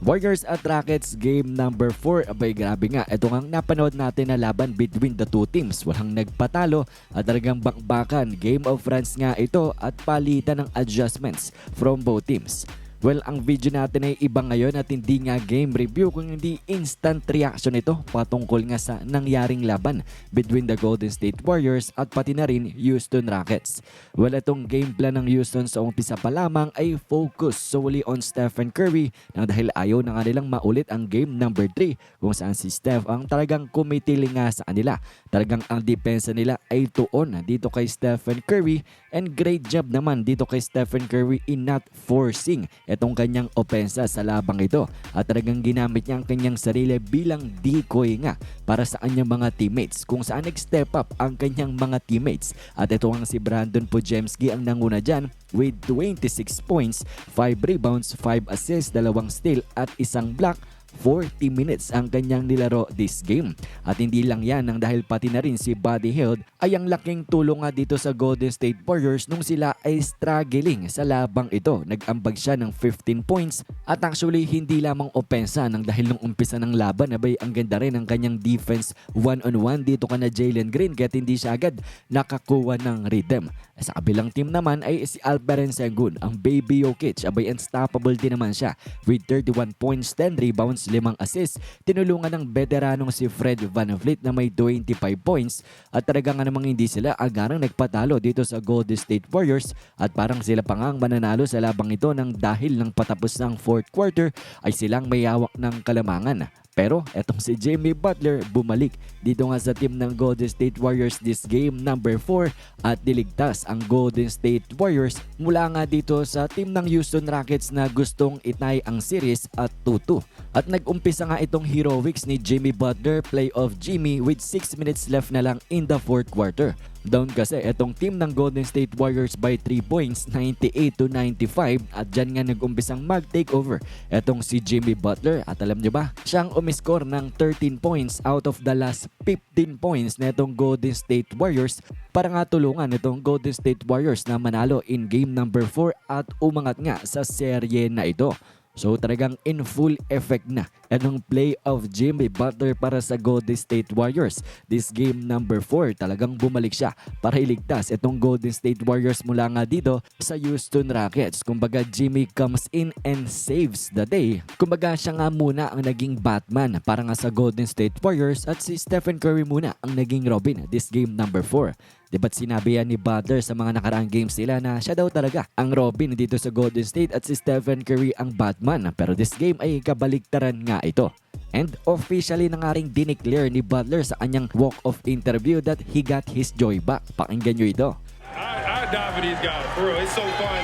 Warriors at Rockets game number 4. Abay grabe nga, ito nga napanood natin na laban between the two teams. Walang nagpatalo at talagang bakbakan. Game of France nga ito at palitan ng adjustments from both teams. Well, ang video natin ay iba ngayon at hindi nga game review kung hindi instant reaction ito patungkol nga sa nangyaring laban between the Golden State Warriors at pati na rin Houston Rockets. Well, itong game plan ng Houston sa umpisa pa lamang ay focus solely on Stephen Curry nang dahil ayaw na nga nilang maulit ang game number 3 kung saan si Steph ang talagang kumitili nga sa kanila. Talagang ang depensa nila ay tuon dito kay Stephen Curry and great job naman dito kay Stephen Curry in not forcing itong kanyang opensa sa labang ito. At talagang ginamit niya ang kanyang sarili bilang decoy nga para sa kanyang mga teammates. Kung saan nag-step up ang kanyang mga teammates. At ito ang si Brandon Pujemski ang nanguna dyan with 26 points, 5 rebounds, 5 assists, dalawang steal at isang block 40 minutes ang kanyang nilaro this game. At hindi lang yan nang dahil pati na rin si Buddy Hield ay ang laking tulong nga dito sa Golden State Warriors nung sila ay struggling sa labang ito. Nag-ambag siya ng 15 points at actually hindi lamang opensa nang dahil nung umpisa ng laban abay ang ganda rin ang kanyang defense one-on-one dito ka Jalen Green kahit hindi siya agad nakakuha ng rhythm. Sa kabilang team naman ay si Alperen Sengun, ang baby Jokic. Abay unstoppable din naman siya with 31 points, 10 rebounds, 5 assists. Tinulungan ng veteranong si Fred Van Vliet na may 25 points at talaga nga namang hindi sila agarang nagpatalo dito sa Golden State Warriors at parang sila pa nga ang mananalo sa labang ito nang dahil ng patapos ng fourth quarter ay silang may hawak ng kalamangan. Pero etong si Jimmy Butler bumalik dito nga sa team ng Golden State Warriors this game number 4 at diligtas ang Golden State Warriors mula nga dito sa team ng Houston Rockets na gustong itay ang series at 2-2. At nag-umpisa nga itong heroics ni Jimmy Butler play of Jimmy with 6 minutes left na lang in the fourth quarter. Down kasi itong team ng Golden State Warriors by 3 points, 98 to 95 at dyan nga nag-umpisang mag-takeover itong si Jimmy Butler at alam nyo ba, siyang umiscore ng 13 points out of the last 15 points na itong Golden State Warriors para nga tulungan itong Golden State Warriors na manalo in game number 4 at umangat nga sa serye na ito. So talagang in full effect na anong play of Jimmy Butler para sa Golden State Warriors. This game number 4 talagang bumalik siya para iligtas itong Golden State Warriors mula nga dito sa Houston Rockets. Kumbaga Jimmy comes in and saves the day. Kumbaga siya nga muna ang naging Batman para nga sa Golden State Warriors at si Stephen Curry muna ang naging Robin this game number 4. Di ba't sinabi yan ni Butler sa mga nakaraang games nila na siya daw talaga ang Robin dito sa Golden State at si Stephen Curry ang Batman. Pero this game ay kabaliktaran nga ito. And officially na nga rin dineclare ni Butler sa kanyang walk-off interview that he got his joy back. Pakinggan nyo ito. I, I die for these guys, for real. It's so fun.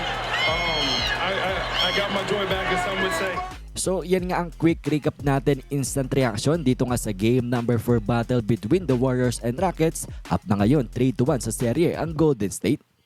Um, I, I, I got my joy back, as some would say. So yan nga ang quick recap natin instant reaction dito nga sa game number 4 battle between the Warriors and Rockets. Up na ngayon 3-1 sa serye ang Golden State.